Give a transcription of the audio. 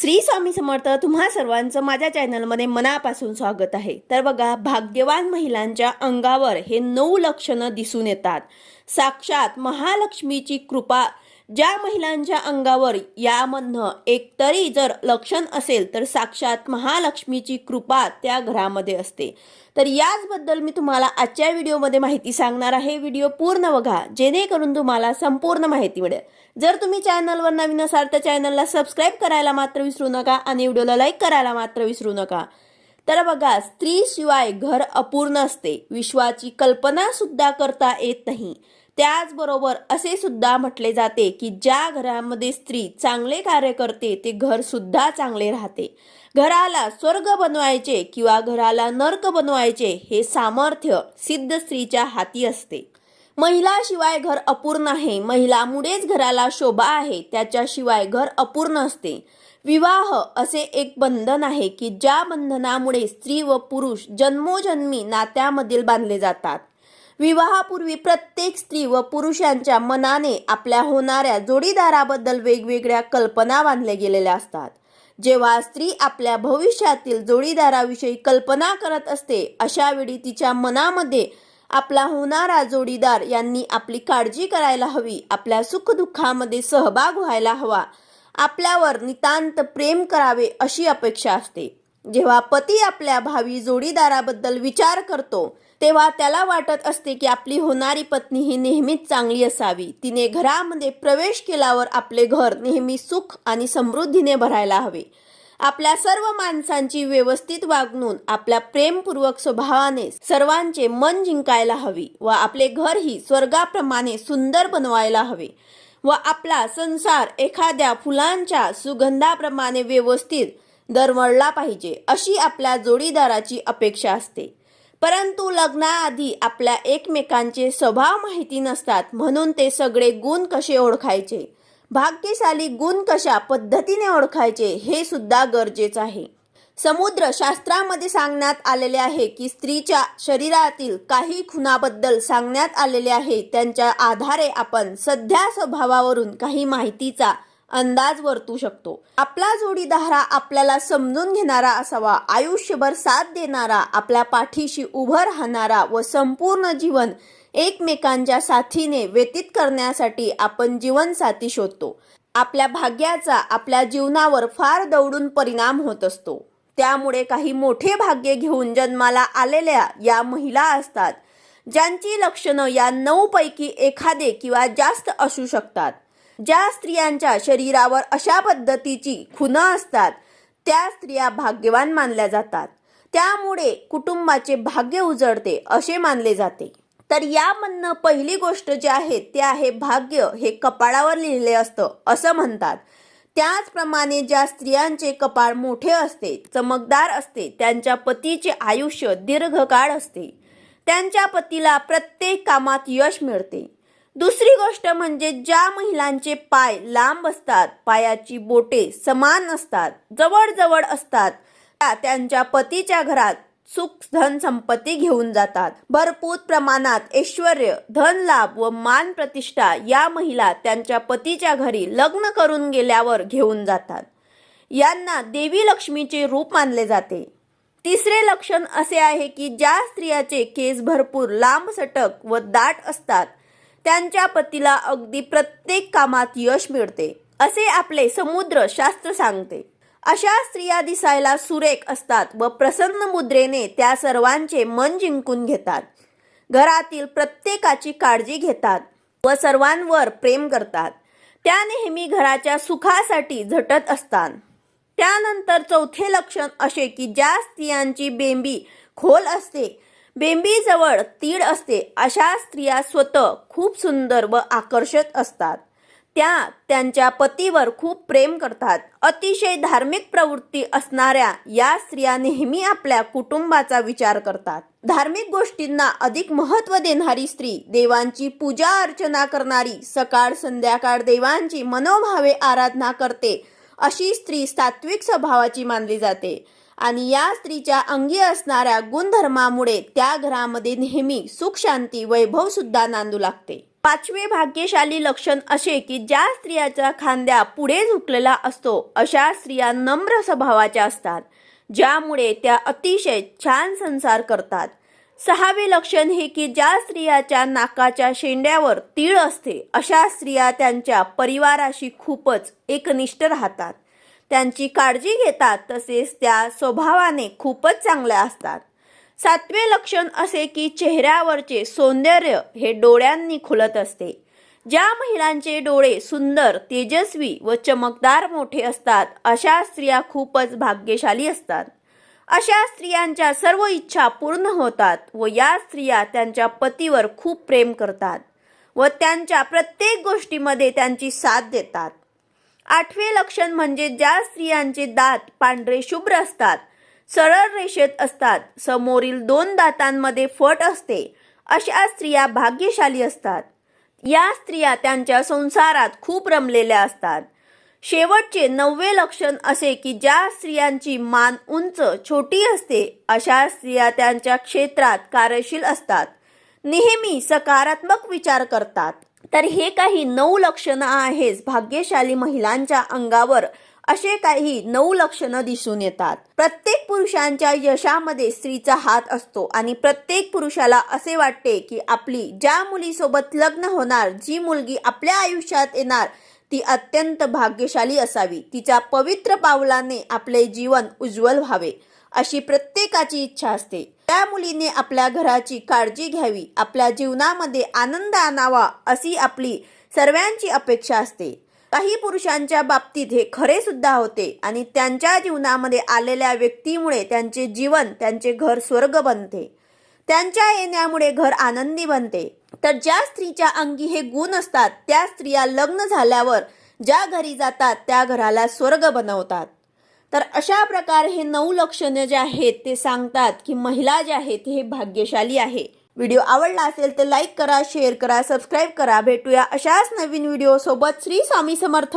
श्री स्वामी समर्थ तुम्हा सर्वांचं माझ्या चॅनलमध्ये मनापासून स्वागत आहे. तर बघा भाग्यवान महिलांच्या अंगावर हे नऊ लक्षणं दिसून येतात. साक्षात महालक्ष्मीची कृपा ज्या महिलांच्या अंगावर यामधनं एकतरी जर लक्षण असेल तर साक्षात महालक्ष्मीची कृपा त्या घरामध्ये असते. तर याचबद्दल मी तुम्हाला आजच्या व्हिडिओमध्ये माहिती सांगणार आहे. व्हिडिओ पूर्ण बघा जेणेकरून तुम्हाला संपूर्ण माहिती मिळेल. जर तुम्ही चॅनलवर नवीन असाल तर चॅनलला सबस्क्राईब करायला मात्र विसरू नका आणि व्हिडिओला लाईक करायला मात्र विसरू नका. तर बघा स्त्रीशिवाय घर अपूर्ण असते. विश्वाची कल्पना सुद्धा करता येत नाही. त्याचबरोबर असे सुद्धा म्हटले जाते की ज्या घरामध्ये स्त्री चांगले कार्य करते ते घर सुद्धा चांगले राहते. घराला स्वर्ग बनवायचे किंवा घराला नर्क बनवायचे हे सामर्थ्य सिद्ध स्त्रीच्या हाती असते. महिलाशिवाय घर अपूर्ण आहे. महिलामुळेच घराला शोभा आहे. त्याच्याशिवाय घर अपूर्ण असते. विवाह असे एक बंधन आहे की ज्या बंधनामुळे स्त्री व पुरुष जन्मोजन्मी नात्यामधील बांधले जातात. विवाहापूर्वी प्रत्येक स्त्री व पुरुषांच्या मनाने आपल्या होणाऱ्या जोडीदाराबद्दल वेगवेगळ्या कल्पना बांधल्या गेलेल्या असतात. जेव्हा स्त्री आपल्या भविष्यातील जोडीदाराविषयी कल्पना करत असते अशा वेळी तिच्या मनामध्ये आपला होणारा जोडीदार यांनी आपली काळजी करायला हवी आपल्या सुखदुःखामध्ये सहभाग व्हायला हवा आपल्यावर नितांत प्रेम करावे अशी अपेक्षा असते. जेव्हा पती आपल्या भावी जोडीदाराबद्दल विचार करतो तेव्हा त्याला वाटत असते की आपली होणारी पत्नी ही नेहमीच चांगली असावी. तिने घरामध्ये प्रवेश केल्यावर आपले घर नेहमी सुख आणि समृद्धीने भरायला हवे. आपल्या सर्व माणसांची व्यवस्थित वागणून आपल्या प्रेमपूर्वक स्वभावाने सर्वांचे मन जिंकायला हवी व आपले घर ही स्वर्गाप्रमाणे सुंदर बनवायला हवे व आपला संसार एखाद्या फुलांच्या सुगंधाप्रमाणे व्यवस्थित दरवळला पाहिजे अशी आपल्या जोडीदाराची अपेक्षा असते. परंतु लग्नाआधी आपल्या एकमेकांचे स्वभाव माहिती नसतात म्हणून ते सगळे गुण कसे ओळखायचे? भाग्यशाली गुण कशा पद्धतीने ओळखायचे हे सुद्धा गरजेचं आहे. समुद्र शास्त्रामध्ये सांगण्यात आलेले आहे की स्त्रीच्या शरीरातील काही खुणाबद्दल सांगण्यात आलेले आहे त्यांच्या आधारे आपण सध्या स्वभावावरून काही माहितीचा अंदाज वर्तू शकतो. आपला जोडीदारा आपल्याला समजून घेणारा असावा आयुष्यभर साथ देणारा आपल्या पाठीशी उभं राहणारा व संपूर्ण जीवन एकमेकांच्या साथीने व्यतीत करण्यासाठी आपण जीवनसाथी शोधतो. आपल्या भाग्याचा आपल्या जीवनावर फार दौडून परिणाम होत असतो. त्यामुळे काही मोठे भाग्य घेऊन जन्माला आलेल्या या महिला असतात ज्यांची लक्षणं या नऊ पैकी एखादे किंवा जास्त असू शकतात. ज्या स्त्रियांच्या शरीरावर अशा पद्धतीची खुणं असतात त्या स्त्रिया भाग्यवान मानल्या जातात. त्यामुळे कुटुंबाचे भाग्य उजळते असे मानले जाते. तर यामधनं पहिली गोष्ट जी आहे ते आहे भाग्य हे कपाळावर लिहिले असतं असं म्हणतात. त्याचप्रमाणे ज्या स्त्रियांचे कपाळ मोठे असते चमकदार असते त्यांच्या पतीचे आयुष्य दीर्घकाळ असते. त्यांच्या पतीला प्रत्येक कामात यश मिळते. दुसरी गोष्ट म्हणजे ज्या महिलांचे पाय लांब असतात पायाची बोटे समान असतात जवळजवळ असतात त्या त्यांच्या पतीच्या घरात सुख धन संपत्ती घेऊन जातात. भरपूर प्रमाणात ऐश्वर धन लाभ व मान प्रतिष्ठा या महिला त्यांच्या पतीच्या घरी लग्न करून गेल्यावर घेऊन जातात. यांना देवी लक्ष्मीचे रूप मानले जाते. तिसरे लक्षण असे आहे की ज्या स्त्रियाचे केस भरपूर लांब सटक व दाट असतात त्यांच्या पतीला अगदी प्रत्येक कामात यश मिळते असे आपले समुद्र शास्त्र सांगते. अशा स्त्रिया दिसायला सुरेख असतात व प्रसन्न मुद्रेने त्या सर्वांचे मन जिंकून घेतात. घरातील प्रत्येकाची काळजी घेतात व सर्वांवर प्रेम करतात. त्या नेहमी घराच्या सुखासाठी झटत असतात. त्यानंतर चौथे लक्षण असे की ज्या स्त्रियांची बेंबी खोल असते बेंबीजवळ तीड असते अशा स्त्रिया स्वतः खूप सुंदर व आकर्षक असतात. त्या त्यांच्या पतीवर खूप प्रेम करतात. अतिशय धार्मिक प्रवृत्ती असणाऱ्या या स्त्रिया नेहमी आपल्या कुटुंबाचा विचार करतात. धार्मिक गोष्टींना अधिक महत्त्व देणारी स्त्री देवांची पूजा अर्चना करणारी सकाळ संध्याकाळ देवांची मनोभावे आराधना करते अशी स्त्री सात्विक स्वभावाची मानली जाते. आणि या स्त्रीच्या अंगी असणाऱ्या गुणधर्मामुळे त्या घरामध्ये नेहमी सुख शांती वैभव सुद्धा नांदू लागते. पाचवे भाग्यशाली लक्षण असे की ज्या स्त्रियाचा खांद्या पुढे झुकलेला असतो अशा स्त्रिया नम्र स्वभावाच्या असतात ज्यामुळे त्या अतिशय छान संसार करतात. सहावे लक्षण हे की ज्या स्त्रियाच्या नाकाच्या शेंड्यावर तीळ असते अशा स्त्रिया त्यांच्या परिवाराशी खूपच एकनिष्ठ राहतात. त्यांची काळजी घेतात तसेच त्या स्वभावाने खूपच चांगल्या असतात. सातवे लक्षण असे की चेहऱ्यावरचे सौंदर्य हे डोळ्यांनी खुलत असते. ज्या महिलांचे डोळे सुंदर तेजस्वी व चमकदार मोठे असतात अशा स्त्रिया खूपच भाग्यशाली असतात. अशा स्त्रियांच्या सर्व इच्छा पूर्ण होतात व या स्त्रिया त्यांच्या पतीवर खूप प्रेम करतात व त्यांच्या प्रत्येक गोष्टीमध्ये त्यांची साथ देतात. आठवे लक्षण म्हणजे ज्या स्त्रियांचे दात पांढरे शुभ्र असतात सरळ रेषेत असतात समोरील दोन दातांमध्ये फट असते अशा स्त्रिया भाग्यशाली असतात. या स्त्रिया त्यांच्या संसारात खूप रमलेल्या असतात. शेवटचे नववे लक्षण असे की ज्या स्त्रियांची मान उंच छोटी असते अशा स्त्रिया त्यांच्या क्षेत्रात कार्यशील असतात. नेहमी सकारात्मक विचार करतात. तर हे काही नऊ लक्षणं आहेत भाग्यशाली महिलांच्या अंगावर असे काही नऊ लक्षणं दिसून येतात. प्रत्येक पुरुषांच्या यशामध्ये स्त्रीचा हात असतो आणि प्रत्येक पुरुषाला असे वाटते की आपली ज्या मुलीसोबत लग्न होणार जी मुलगी आपल्या आयुष्यात येणार ती अत्यंत भाग्यशाली असावी. तिच्या पवित्र पावलाने आपले जीवन उज्ज्वल व्हावे. अशी प्रत्येकाची इच्छा असते. त्या मुलीने आपल्या घराची काळजी घ्यावी आपल्या जीवनामध्ये आनंद आणावा अशी आपली सर्वांची अपेक्षा असते. काही पुरुषांच्या बाबतीत हे खरे सुद्धा होते आणि त्यांच्या जीवनामध्ये आलेल्या व्यक्तीमुळे त्यांचे जीवन त्यांचे घर स्वर्ग बनते. त्यांच्या येण्यामुळे घर आनंदी बनते. तर ज्या स्त्रीच्या अंगी हे गुण असतात त्या स्त्रिया लग्न झाल्यावर ज्या घरी जातात त्या घराला स्वर्ग बनवतात. तर अशा प्रकारे हे नऊ लक्षणं जे आहेत ते सांगतात की महिला ज्या आहेत हे भाग्यशाली आहे. व्हिडिओ आवडला असेल तर लाईक करा शेअर करा सबस्क्राईब करा. भेटूया अशाच नवीन व्हिडिओसोबत. श्री स्वामी समर्थ.